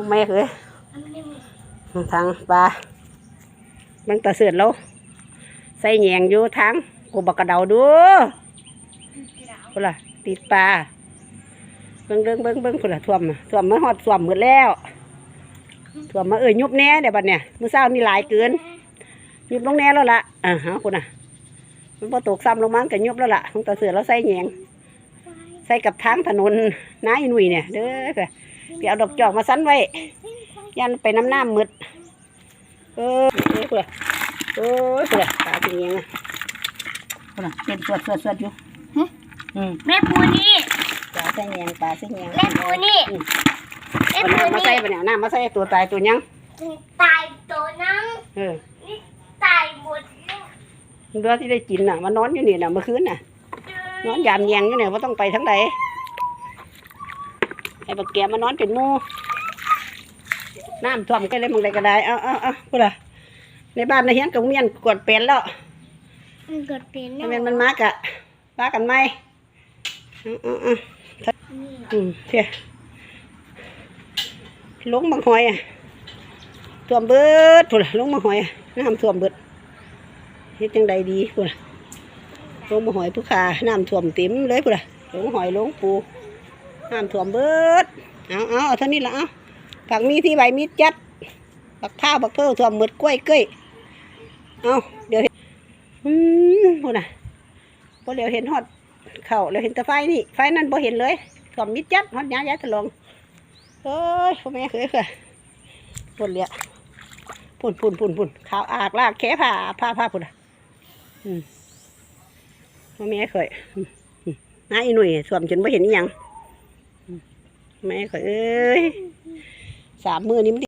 ทำไมเคยทางปลามันตะเสือดแล้วใส่แหยงอยู่ทางกูบักกระเดาดูคนละติดปลาเบิ้งเบิ้งเบิ้งเบิ้งคนละท่วมท่วมมาหอดท่วมหมดแล้วท่วมมาเอ่ยยุบแน่เดี๋ยวบัดเนี่ยมือเช้านี่หลายเกินยุบลงแน่แล้วล่ะอ่าฮะคุณน่ะมันพอตกซ้ำลงมาก็ยุบแล้วล่ะของตาเสือเราใส่แหยงใส่กับทางถนนน้าอีหนุ่ยเนี่ยเด้อค่ะ ไปเอาดอกจอกมาซันไว้ ยันไปน้ำหน้ามืดเออเอ้ยเพื่อโอ้ยเพื่อปลาเป็นยังไงเพื่อเต้นสวดสวดสวดอยู่ฮะอืมแม่ปูนี่ปลาใส่แยงปลาใส่แยงแม่ปูนี่อืมแม่เอาปูน้ำมานี่ใส่ปะเนี่ยเอาน้ำมาใส่ตัวตายตัวยังตายตัวนั้นเออนี่ตายหมดแล้วเรือที่ได้กินน่ะมานอนอยู่นี่น่ะเมื่อคืนน่ะ นอนยามแยงอยู่เนี่ยว่าต้องไปทั้งใด ไอ้บักแกมานอนเป็นหมูน้ำท่วมก็เลยมึงได้ก็ได้เอาเอาเอาพูดละในบ้านในเฮียนกับเมียนกวดเป็นแล้วมันเกิดเป็นถ้าแม่นมันมากะว่ากันไหมเอาเอาเอาอืมเพียลงบางหอยอะท่วมเบิดพูดละลงบางหอยอะน้ำท่วมเบิดเฮ็ดจังใดดีพูดละลงบางหอยผู้ขาน้ำท่วมเต็มเลยพูดละลงหอยลงปู น้ำท่วมเบิดเอาเอาเอาเท่านี้ละเอาผักมีที่ใบมีจัดบักข้าวบักเพิ่วท่วมเบิดกล้วยเก้ยเอาเดี๋ยวอืมพูน่ะพอเร็วเห็นฮอดเข่าเร็วเห็นแต่ไฟนี่ไฟนั่นพอเห็นเลยก็มิดจัดฮอดยาย้ายตะลงเอ้ยพ่อแม่เคยเคยปุ่นเลียปุ่นปุ่นปุ่นปุ่นขาวอากลากแค่ผ้าผ้าผ้าปุ่นอะอืมพ่อแม่เคยน้าอีหนุ่ยสวมจนไม่เห็นอหยัง แม่เคยเอ้ยสามมือนี้มัน